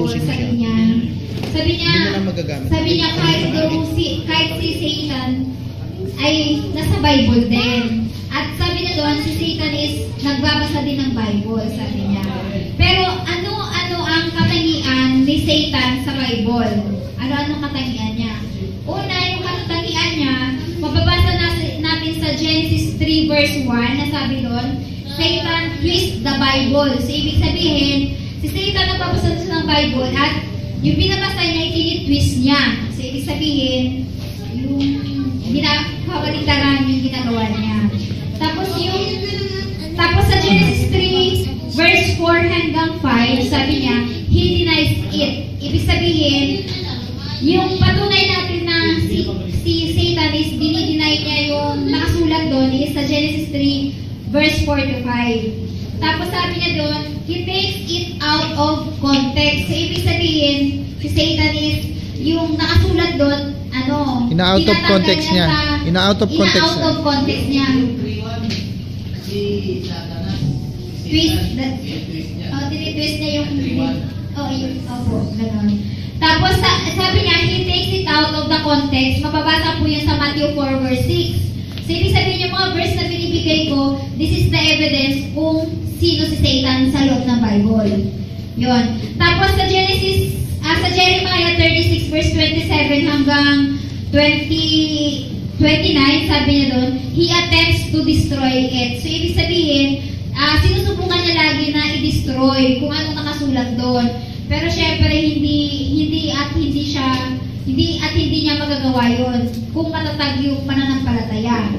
Mo sabi niya, sabi niya, sabi niya kahit daw si, kahit si Satan ay nasa Bible din. At sabi niya doon, si Satan is nagbabasa din ng Bible, sabi niya. Pero ano-ano ang katangian ni Satan sa Bible? Ano-ano katangian niya? Una, yung katangian niya, mababasa natin, sa Genesis 3 verse 1 na sabi doon, Satan twist the Bible. So, ibig sabihin, si Satan nagbabasa siya ng Bible at yung binabasa niya, itinitwist niya. So, ibig sabihin, yung ginakabaligtaran yung ginagawa niya. Tapos yung, tapos sa Genesis 3, verse 4 hanggang 5, sabi niya, He denies it. Ibig sabihin, yung patunay natin na si, si Satan is dinideny niya yung nakasulat doon is sa Genesis 3, verse 4 to 5. Tapos sabi niya doon, he takes it out of context. So, ibig sabihin, si Satan is, yung nakasulat doon, ano, Ina-out of context niya. Ina-out of context Ina-out niya. of context niya. Twist, that, oh, tinitwist niya yung, oh, yung, opo, ganun. Tapos, sa, sabi niya, he takes it out of the context. Mababasa po yun sa Matthew 4 verse 6. So, ibig sabihin yung mga verse na binibigay ko, this is the evidence kung sino si Satan sa loob ng Bible. Yun. Tapos sa Genesis, ah, sa Jeremiah 36 verse 27 hanggang 20, 29, sabi niya doon, he attempts to destroy it. So, ibig sabihin, ah, sinusubukan niya lagi na i-destroy kung anong nakasulat doon. Pero syempre, hindi, hindi at hindi siya, hindi at hindi niya magagawa yon kung matatag yung pananampalataya.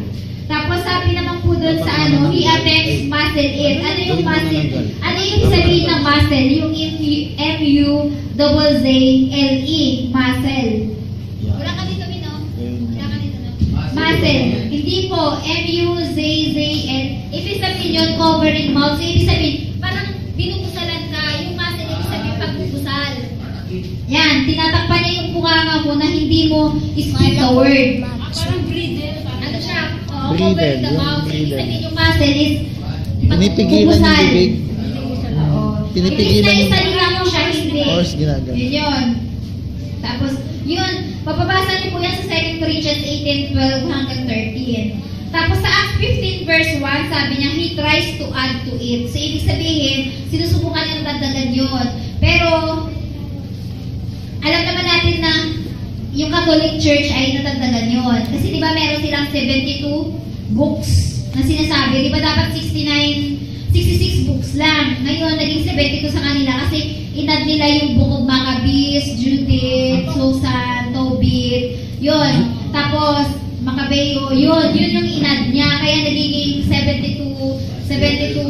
Tapos sabi naman po doon sa ano, he attempts muscle it. Ano yung muscle? Ano yung sabihin ng muscle? Yung M-U-Z-Z-L-E, muscle. Wala ka dito, Mino? Wala ka dito, no? Muscle. Hindi po. M-U-Z-Z-L. Ibig sabihin yun, covering mouth. So, ibig sabihin, parang binubusalan ka. Yung muscle, ibig sabihin pagbubusal. Yan, tinatakpan niya yung bunganga mo na hindi mo speak the word. Parang? Oo, the yung sabihin yung muscle is Pinipigilan yung bibig. Oo. Pinipigilan yung- sa mo siya, hindi. Or ginagano. Yun yun. Tapos, yun, mababasa niyo po yan sa 2 Corinthians 18, 12 hanggang 13. Tapos sa Acts 15 verse 1, sabi niya, he tries to add to it. So, ibig sabihin, sinusubukan niyang dagdagan yun. Pero, alam naman natin na yung Catholic Church ay natagdagan yun. Kasi di ba meron silang 72 books na sinasabi. Di ba dapat 69, 66 books lang. Ngayon, naging 72 sa kanila kasi inad nila yung Book of Maccabees, Judith, Susan, Tobit, yun. Tapos, Macabeo, yun. Yun yung inad niya. Kaya nagiging 72, 72,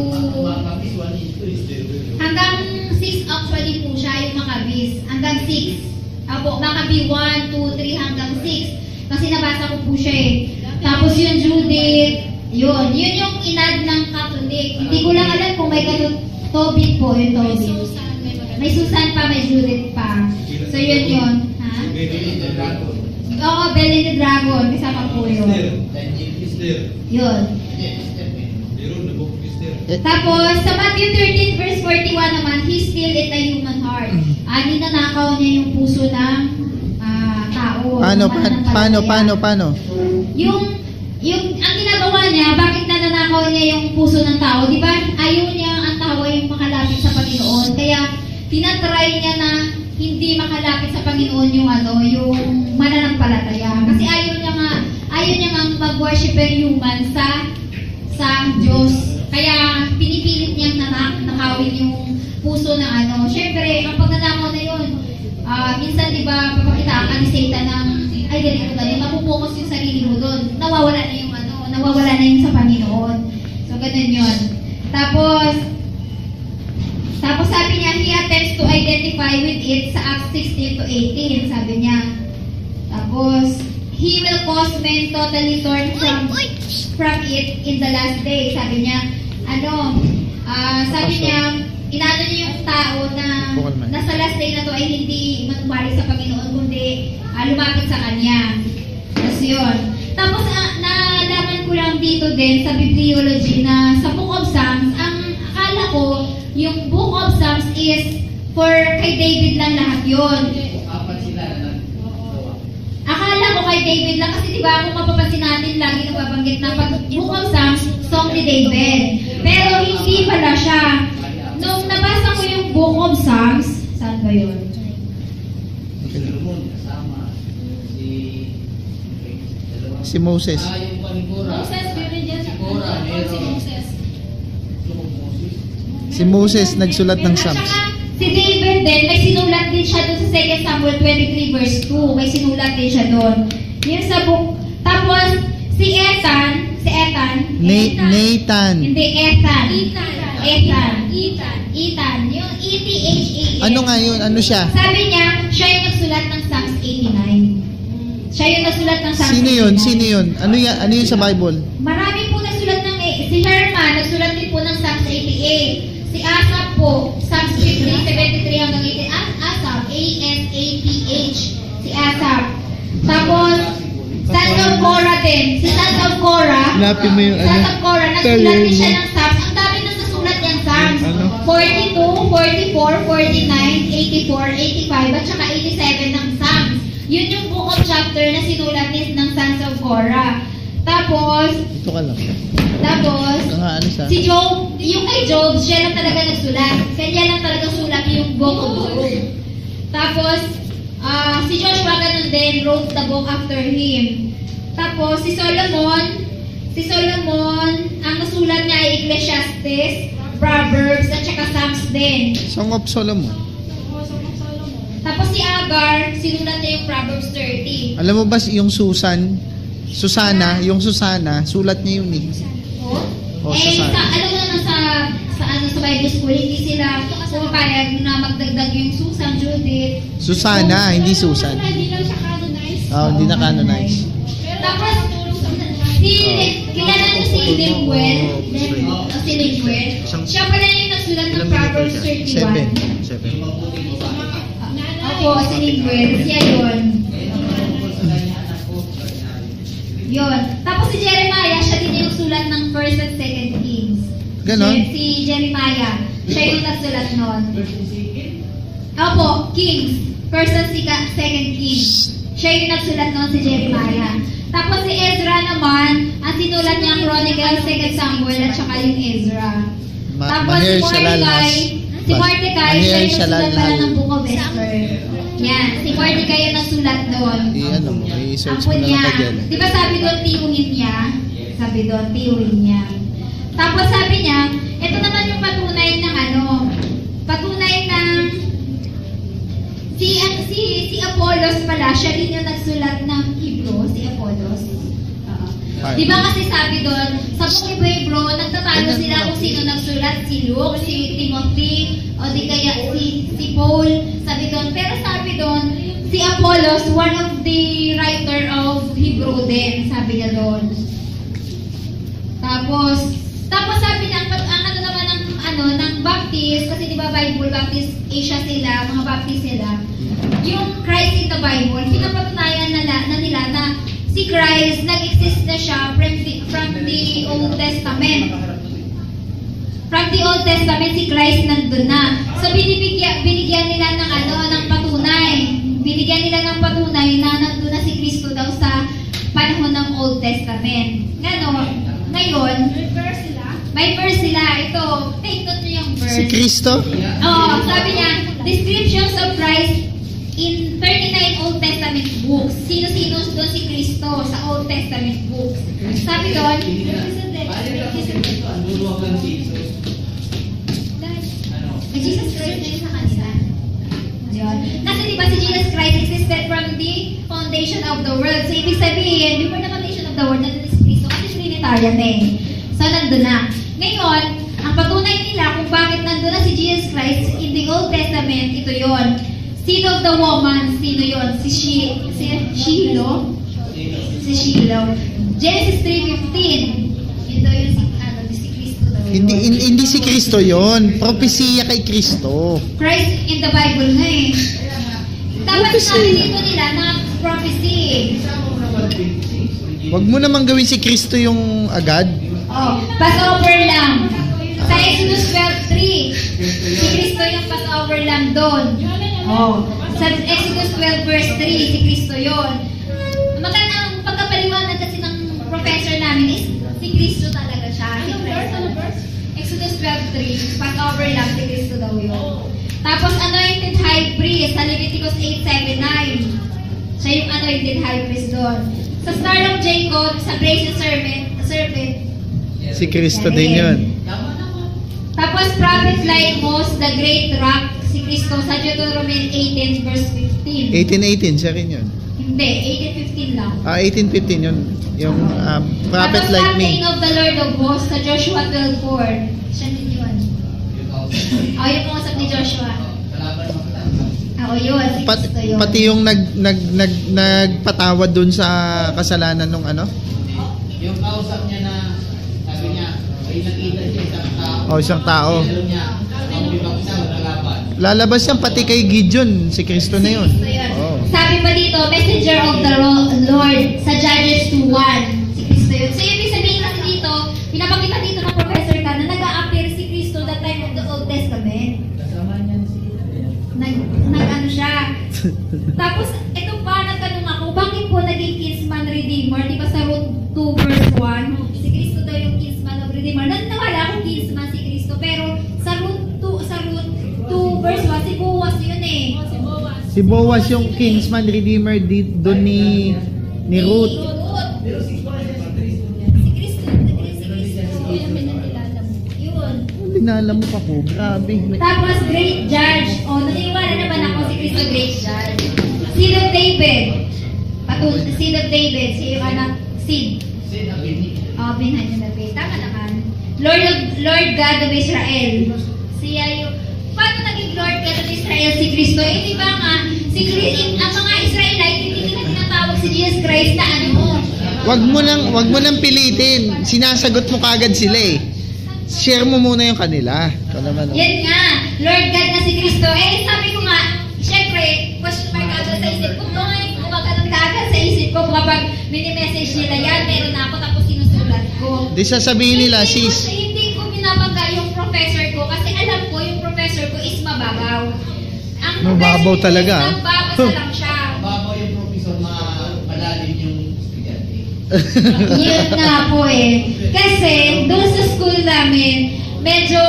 hanggang 6 actually po siya yung Maccabees. Hanggang 6. Apo, Maccabe 1, 2, 3 hanggang 6. Kasi nabasa ko po siya eh. Tapos yung Judith, yun. Yun yung inad ng Catholic. Hindi ko lang alam kung may Catholic. Tobit po, yung Tobit. May Susan pa, may Judith pa. So yun yun. Ha? Oo, Bell in the Dragon. Kasama po yun. Yun. Tapos, sa Matthew 13 verse 41 naman, he still it a human heart. Ani nanakaw niya yung puso ng ah, tao. Paano, paano, paano, paano, paano? Yung, yung, ang ginagawa niya, bakit nananakaw niya yung puso ng tao? Di ba, ayaw niya ang tao ay makalapit sa Panginoon. Kaya, tinatry niya na hindi makalapit sa Panginoon yung ano, yung mananampalataya. Kasi ayaw niya nga, ayaw niya nga mag-worship ang human sa sa Diyos. Kaya pinipilit niyang nanak nakawin yung puso ng ano. Siyempre, ang pagnanakaw na yun, ah, minsan di ba papakita ka ni Satan ng ay ganito ganito, mapupokus yung sarili mo doon. Nawawala na yung ano, nawawala na yung sa Panginoon. So, ganun yun. Tapos, tapos sabi niya, he attempts to identify with it sa Acts 16 to 18, sabi niya. Tapos, he will cause men totally torn from from it in the last day. Sabi niya, ano, ah, sabi niya, inano niya yung tao na nasa last day na to ay hindi manubalik sa Panginoon, kundi ah, lumapit sa Kanya. Tapos yun. Tapos, ah, nalaman ko lang dito din sa bibliology na sa Book of Psalms, ang akala ko, yung Book of Psalms is for kay David lang lahat yun. Akala ko kay David lang kasi di ba kung mapapansin natin lagi nababanggit na pag Book of Psalms, song ni David. Pero hindi pala siya. Nung nabasa ko yung Book of Psalms, saan ba yun? Si Moses. Ah. Moses, meron dyan. Si meron. Moses. Si Moses nagsulat ng Psalms. si David din, may sinulat din siya doon sa 2 Samuel 23 verse 2. May sinulat din siya doon. Yun sa book. Tapos, si Ethan, si Ethan, Na- Nathan. hindi Ethan. Ethan. Ethan. Ethan. Ethan. Yung E-T-H-A-N. Ano nga yun? Ano siya? Sabi niya, siya yung nagsulat ng Psalms 89. Siya yung nagsulat ng Psalms Sino yun? 89. Sino yun? Ano, yan? ano yun sa Bible? Marami po nagsulat ng, eh, si Herman, nagsulat din po ng Psalms 88. Si Asaph po, Psalms 50, 73 hanggang 80. As Asaph, A-S-A-P-H. Si Asaph. Tapos, Sons of Korah din. Si Sons of Korah, Hanapin mo yung Sons ano. of Korah, nagsulat din siya ng Psalms. Ang dami Psalms. Ano? 42, 44, 49, 84, 85, at saka 87 ng Psalms. Yun yung book of chapter na sinulat ni ng Sons of Korah. Tapos, Ito ka lang. tapos, nga, ano siya? si Job, yung kay Job, siya lang talaga nagsulat. Kanya lang talaga sulat yung book of Job. Tapos, ah, si Joshua ganun din, wrote the book after him. Tapos, si Solomon, si Solomon, ang nasulat niya ay Ecclesiastes, Proverbs, at saka Psalms din. Song of Solomon. Tapos si Agar, sinulat niya yung Proverbs 30. Alam mo ba si- yung Susan? Susana, yung Susana, sulat niya yun eh. Oh? Oh, eh, sa, alam mo naman sa, sa, ano, sa Bible school, hindi sila pumapayag na magdagdag yung Susan, Judith. Susana, hindi Susan. Hindi lang siya canonized. Oh, hindi na canonize. Tapos, si, kilala niyo si Linguel? Oh, si Linguel? Siya pala yung nagsulat ng Proverbs 31. Seven. Opo, si Linguel. Siya yun. Yun. Tapos si Jeremiah, siya din yung sulat ng 1st at 2nd Kings. Ganon? Si, Jeremiah. Siya yung nagsulat nun. Opo, Kings. 1st at 2nd Kings. Siya yung nagsulat nun si Jeremiah. Tapos si Ezra naman, ang sinulat niya ang Chronicles, 2nd Samuel, at saka yung Ezra. Ma Tapos si Mordecai, si Mordecai, siya yung nagsulat pala ng Book of Esther. Yan, si Mordecai yung nagsulat doon. I-ano mo, i-search mo na lang. Di ba sabi doon, tiyuhin niya? Sabi doon, tiyuhin niya. Tapos sabi niya, ito naman yung patunay ng ano, patunay ng si si si Apollos pala, siya din yung nagsulat ng Hebrew, si Apollos. Ay. Di ba kasi sabi doon, sa book Hebrew, nagtatalo sila kung sino nagsulat, si Luke, si Timothy, o di kaya si, si Paul, sabi doon. Pero sabi doon, si Apollos, one of the writer of Hebrew din, sabi niya doon. Tapos Bible, Baptist, Asia sila, mga Baptist sila, yung Christ in the Bible, pinapatunayan na, na nila na si Christ, nag-exist na siya from the, from the Old Testament. From the Old Testament, si Christ nandun na. So, binibigyan, binigyan nila ng ano, ng patunay. Binigyan nila ng patunay na nandun na si Kristo daw sa panahon ng Old Testament. Ganon. Ngayon, Reverse. May verse sila. Ito, take note nyo yung verse. Si Kristo? Oo, sabi niya, descriptions of Christ in 39 Old Testament books. Sino-sino doon si Kristo sa Old Testament books. Sabi doon, Jesus. Christ na sa kanila. Yun. Kasi di ba si Jesus Christ existed from the foundation of the world. So, ibig sabihin, before the foundation of the world, nandun si Kristo. Kasi Trinitarian eh. So, nandun na. Ngayon, ang patunay nila kung bakit nandun na si Jesus Christ in the Old Testament, ito yon. Seed of the woman, sino yon? Si, Shi, si Shiloh? Si Shiloh. Genesis 3.15. Ito yung si, ano, si Kristo daw. Hindi, hin- hindi si Kristo yon. Propesiya kay Kristo. Christ in the Bible nga eh. Dapat sabi dito nila na prophecy. Wag mo naman gawin si Kristo yung agad. Oh, Passover lang. Sa Exodus 12.3, si Kristo yung Passover lamb doon. Oh. Sa Exodus 12 verse 3, si Kristo yun. Maganda ang pagkapaliwanag kasi ng professor namin is si Kristo talaga siya. Si Kristo. Exodus 12.3, Passover lamb, si Kristo daw yun. Tapos anointed high priest sa Leviticus 8.7.9. Siya yung anointed high priest doon. Sa Star of Jacob, sa brazen serpent, serpent. Si Kristo din yun. Tapos prophet Lymos, the great rock, si Kristo sa Deuteronomy 18 verse 15. 1818, siya rin yun. Hindi, 18.15 lang. Ah, 1815 yun. Yung um, prophet Tapos like me. of the Lord of Hosts sa Joshua 12.4. Siya din yun. Oh, yung kausap ni Joshua. Kalaban mo kalaban. Oo, yun. Si Pat, yun. pati yung nag, nag, nag, nagpatawad dun sa kasalanan nung ano? Yung kausap niya na, niya, ay nakita siya isang tao. O, isang tao. Meron niya, ang bibagsa, kalaban. Lalabas yan pati kay Gideon, si Kristo na yun. Sabi pa dito, messenger of the Lord sa Judges 2.1. Si Boaz yung kinsman redeemer di, doon ni ni Ruth. Niya niya. Dinala mo pa ko. Grabe. Tapos, great judge. O, naniniwala naman ako si Kristo, great judge. Seed of David. Patul seed of David. Si yung anak, seed. Sin, abini. Oh, behind the veil. Tama naman. Lord of Lord God of Israel. Siya yung Paano naging Lord God of Israel si Kristo? Eh, di ba nga, si Kristo, ang mga Israelite, hindi nila tinatawag si Jesus Christ na ano. Wag mo nang wag mo nang pilitin. Sinasagot mo kagad sila eh. Share mo muna yung kanila. Ikaw naman. oh. Yan nga, Lord God na si Kristo. Eh, sabi ko nga, syempre, question mark agad sa isip ko. Noy, gumagano'n ka agad sa isip ko kapag mini-message nila yan, meron na ako tapos sinusulat ko. Di sasabihin nila, Hindi ko- sis, Hindi ko binabangga yung professor ko kasi alam ko professor ko is mababaw. Ang Mababaw talaga, is. Magbabasa lang siya. Babaw yung professor na malalim yung estudyante. Yun nga po eh. Kasi doon sa school namin, medyo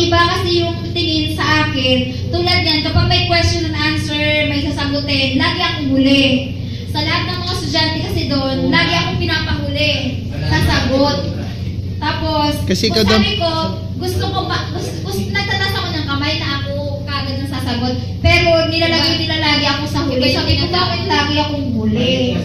iba kasi yung tingin sa akin. Tulad yan, kapag may question and answer, may sasagutin, lagi akong huli. Sa lahat ng mga estudyante kasi doon, lagi akong pinapahuli sa sagot. Tapos, Kasi kung sabi ko, gusto ko ba, gusto, gusto, nagtatas ako ng kamay na ako kagad ng sasagot. Pero nilalagay nila lagi ako sa huli. Sabi ko, bakit lagi akong huli?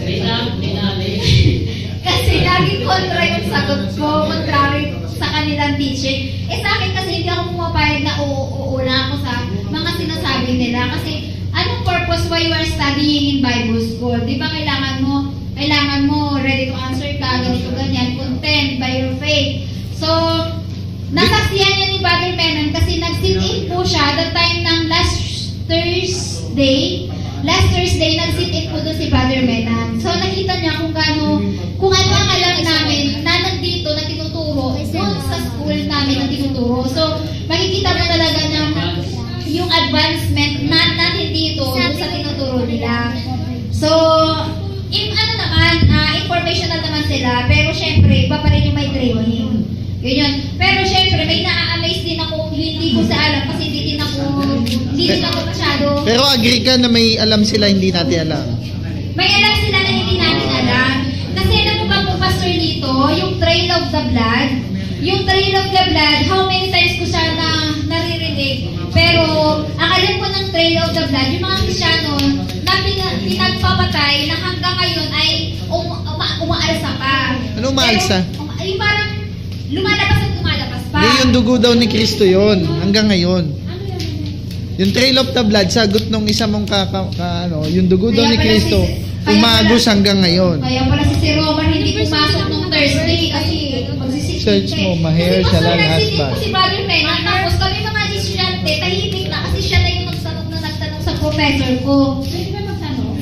Kasi lagi kontra yung sagot ko, contrary sa kanilang teaching. Eh sa akin kasi hindi ako pumapayag na oo, oo lang ako sa mga sinasabi nila. Kasi anong purpose why you are studying in Bible school? Di ba kailangan mo, kailangan mo ready to answer ka, ganito, ganyan, content by your faith. So, nasaksiyan niya ni Brother Menon kasi nag-sit-in po siya the time ng last Thursday. Last Thursday, nag-sit-in po doon si Brother Menon. So, nakita niya kung gaano, kung ano ang alam namin na nandito na tinuturo doon sa school namin na tinuturo. So, makikita mo talaga na yung advancement na natin dito doon sa tinuturo nila. So, in, ano naman, ah, informational naman sila, pero syempre, iba pa rin yung may training. Yun yun. Pero syempre, may na-amaze din ako, hindi ko sa alam kasi hindi din ako, hindi din ako masyado, pero agree ka na may alam sila hindi natin alam. may alam sila na hindi natin alam. Kasi alam mo ba po, Pastor Lito, yung Trail of the Blood, yung Trail of the Blood, how many times ko siya na naririnig? Pero, ang alam ko ng Trail of the Blood, yung mga Krisyano na pina- pinagpapatay na hanggang ngayon ay um, uma, umaalsa pa. Ano umaalsa? Pero, um, yung parang lumalabas at lumalabas pa. Hindi yung dugo daw ni Kristo yon hanggang ngayon. Ano yun? Yung trail of the blood, sagot nung isa mong ka, ka, ano, yung dugo daw ni Kristo, si- umagos pala- hanggang ngayon. Kaya pala si Sir Roman hindi pumasok nung Thursday kasi Search mo, maher siya lang, husband. Si Brother Ben, tapos kami mga estudyante, tahimik na kasi siya na yung nagtanong na nagtanong sa professor ko.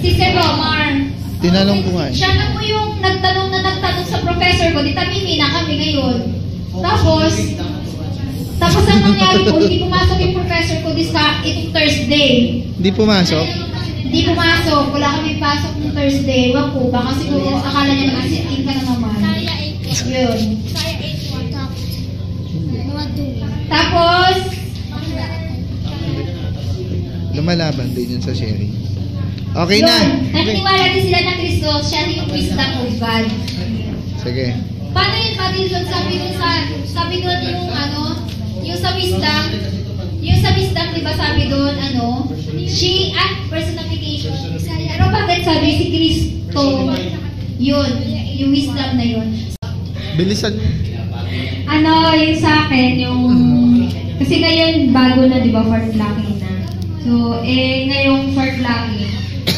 Si Sir Romar. Tinanong ko nga. eh. Siya na po yung nagtanong na nagtanong sa professor ko, di tamimi na kami ngayon. Tapos, Tapos ang nangyari po, hindi pumasok yung professor ko this itong Thursday. Hindi pumasok? Hindi pumasok. Wala kami pasok ng Thursday. Wag po. Baka siguro akala niya nag-assisting ka na naman. Yun. Tapos, Lumalaban din yun sa sharing. Okay na. yun. Naniniwala din sila na Kristo, siya yung wisdom of God. Sige. Paano yun, Madison? Sabi doon sa, sabi doon yung ano, yung sa wisdom, yung sa wisdom, di ba sabi doon, ano, she, ah, personification. Pero bakit sabi si Kristo, yun, yung wisdom na yun. Bilisan. Ano, yung sa akin, yung... Kasi ngayon, bago na, di ba, fourth lucky na. So, eh, ngayong fourth lucky,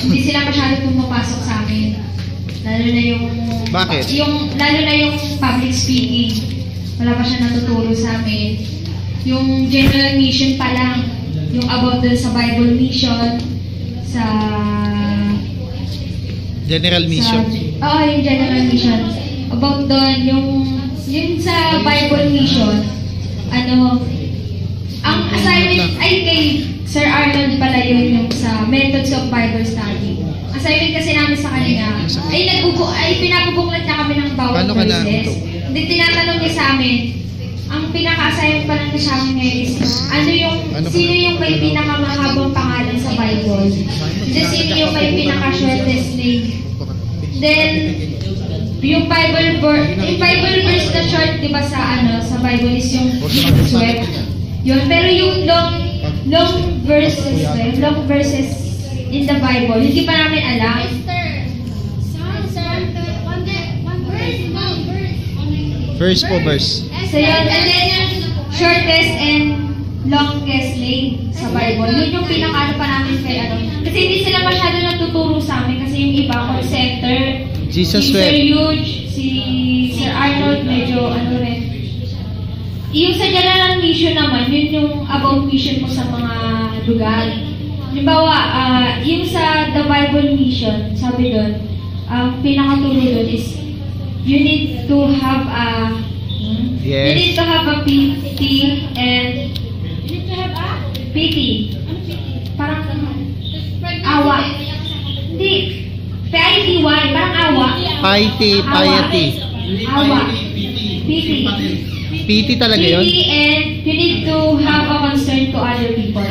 hindi sila masyado pumapasok sa amin. Lalo na yung... Bakit? Yung, lalo na yung public speaking. Wala pa siya natuturo sa amin. Yung general mission pa lang. Yung about dun sa Bible mission. Sa... General mission. Oo, yung general mission. About doon, yung, yung sa Bible mission, ano, ang assignment, ay kay Sir Arnold pala yun yung sa Methods of Bible Study. Assignment kasi namin sa kanila, ay nagbubu ay pinapabuklat na kami ng bawat Paano ka na- verses. Hindi tinatanong niya sa amin, ang pinaka-assignment pa lang niya sa amin ngayon is, ano yung, Ano ka- sino yung may pinakamahabang pangalan sa Bible? Then, sino yung may pinaka-shortest name? Then, yung Bible verse, yung Bible verse na short, di ba sa ano, sa Bible is yung sweat. Yun, pero yung long, long verses, ba yun? long verses in the Bible, hindi pa namin alam. Verse po, verse. So yun, and then yung shortest and longest name sa Bible, yun yung pinakaano pa namin kay ano. Kasi hindi sila masyado natuturo sa amin kasi yung iba, call center, Jesus si Sir wept. Huge, si Sir Arnold, medyo ano rin. Yung sa general mission naman, yun yung about mission mo sa mga lugar. Halimbawa, ah, yung sa The Bible Mission, sabi doon, ang pinakaturo doon is, you need to have a, hmm? you Yes. need to have a PT and PT. Parang awa. Hindi. P-I-T-Y. Parang awa. Piety, piety. Awa. PT. PT talaga yun? PT and you need to have a concern to other people.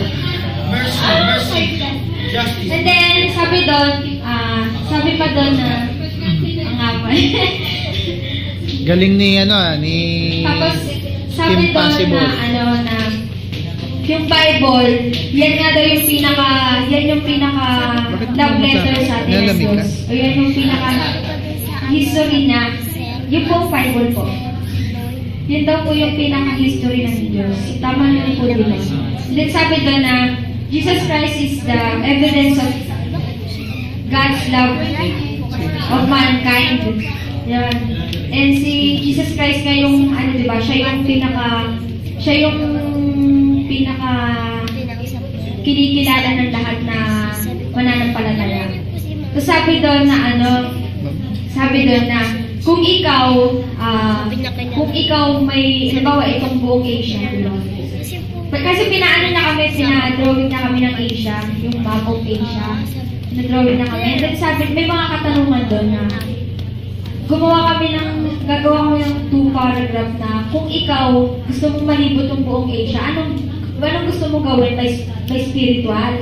And then, sabi doon, ah, sabi pa doon na, ang awa. Galing ni ano ah, ni Tapos, sabi doon na, ano, na, yung Bible, yan nga daw yung pinaka, yan yung pinaka love letter sa atin as? Diyos. O yan yung pinaka history na, yung pong Bible po. Yun daw po yung pinaka history ng Diyos. Tama yun po diba? Then sabi doon na, Jesus Christ is the evidence of God's love of mankind. Yan. And si Jesus Christ nga yung, ano diba, siya yung pinaka, siya yung pinaka kinikilala ng lahat na mananampalataya. So sabi doon na ano, sabi doon na kung ikaw, ah, kung ikaw may, halimbawa itong buong Asia? Kasi pinaano na kami, pina-drawing na kami ng Asia, yung map of Asia. Na-drawing na kami. And then sabi, may mga katanungan doon na gumawa kami ng, gagawa kami ng two paragraph na kung ikaw gusto mong malibot yung buong Asia, anong, anong gusto mong gawin by, by spiritual?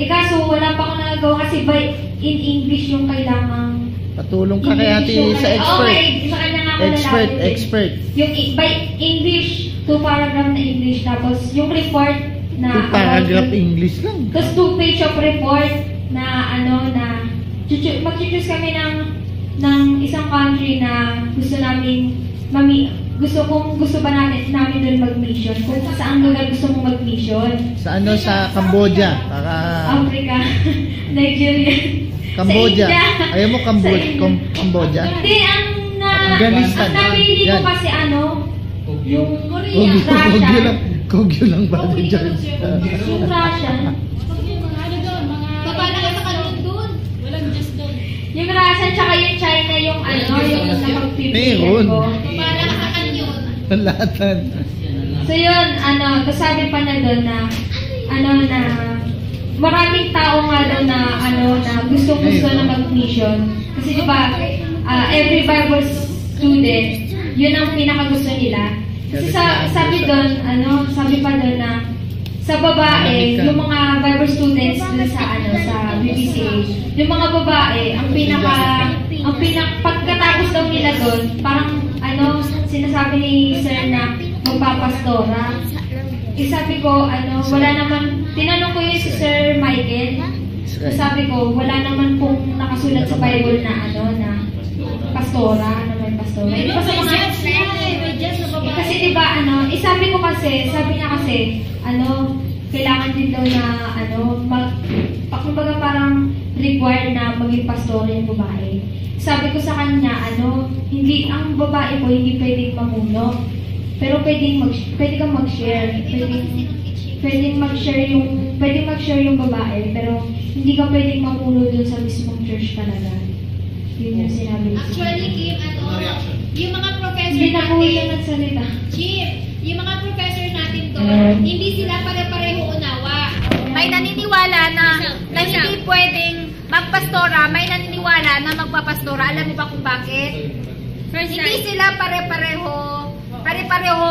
Eh kaso wala pa akong nagagawa kasi by, in English yung kailangang Patulong ka kay ate sa expert. Okay, sa kanya nga ako Expert, expert. Yung by English, two paragraph na English, tapos yung report na... Yung paragraph about- English lang. Tapos two page of report na ano na mag-choose kami ng ng isang country na gusto namin mami gusto kong gusto ba namin namin doon mag-mission kung sa saan lugar gusto mong mag-mission Sa ano, sa Cambodia. Para Africa Nigeria Cambodia. Ayaw mo Cambodia. Cambodia. hindi ang na Afghanistan. ang napili ko kasi ano yung Kogyo, Russia kogyo lang. Kogyo lang ba dyan? yung Russia doon. Yung Russia tsaka yung China yung ano, yung nakapipilian Meron. ko. Baba na ka sa kanyon. Ang lahatan. So yun, ano, tapos sabi pa na doon na, ano na, maraming tao nga daw na, ano, na gustong-gusto na mag-mission. Kasi di ba, ah, every Bible student, yun ang pinakagusto nila. Kasi sa, sabi doon, ano, sabi pa doon na, sa babae, yung mga Bible students dun sa ano sa BBCA, yung mga babae, ang pinaka ang pinak pagkatapos daw nila doon, parang ano, sinasabi ni Sir na magpapastora. Eh sabi ko, ano, wala naman, tinanong ko yun si Sir. Michael, sabi ko, wala naman pong nakasulat sa Bible na ano, na pastora, na may pastora. Hindi pa sa mga May Diyos na eh, babae. kasi di ba ano, eh, sabi ko kasi, sabi niya kasi, ano, kailangan din daw na, ano, mag, kumbaga parang required na maging pastor yung babae. Sabi ko sa kanya, ano, hindi, ang babae ko hindi pwedeng mamuno. Pero pwedeng mag, pwede kang mag-share. Pwedeng, pwedeng mag-share yung, pwedeng mag-share yung babae, pero hindi ka pwedeng mamuno dun sa mismong church talaga. Yun yung sinabi ko. Actually, Kim, ano, Ano yung mga professor Hindi na po siya natin, nagsalita. Chip, yung mga professor natin to, Mm. hindi sila pare-pareho unawa. May naniniwala na, na hindi pwedeng magpastora, may naniniwala na magpapastora. Alam mo ba kung bakit? Hindi sila pare-pareho, pare-pareho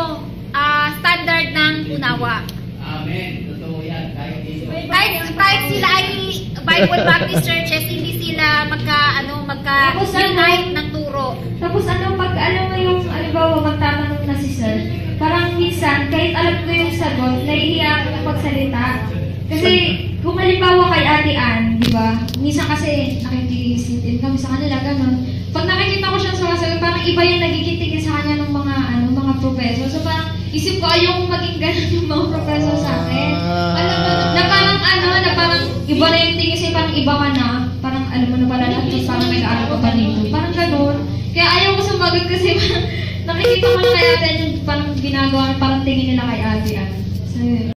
ah, standard ng unawa. Amen. Totoo yan. Kahit. Kahit, kahit sila ay Bible Baptist churches, hindi sila magka, Tapos ano? ng turo. Tapos ano, pag alam mo yung, halimbawa, magtatanong na si sir, parang minsan, kahit alam ko yung sagot, nahihiya ako ng pagsalita. Kasi, kung halimbawa kay Ate Ann, di ba, minsan kasi nakikisitin kami sa kanila, ganun. Pag nakikita ko siyang sumasagot, parang iba yung nagikitigil sa kanya ng mga, ano, mga professor. So parang, isip ko, ayoko maging ganun yung mga professor sa akin. Alam mo, na parang ano, na parang iba na yung tingin sa'yo, parang iba ka na. Parang alam mo na pala lahat, tapos parang nag-aaral ka pa dito. Parang ganun. Kaya ayaw ko sumagot kasi nakikita ko na kay yung parang ginagawa, parang tingin nila kay ate. Ano. So.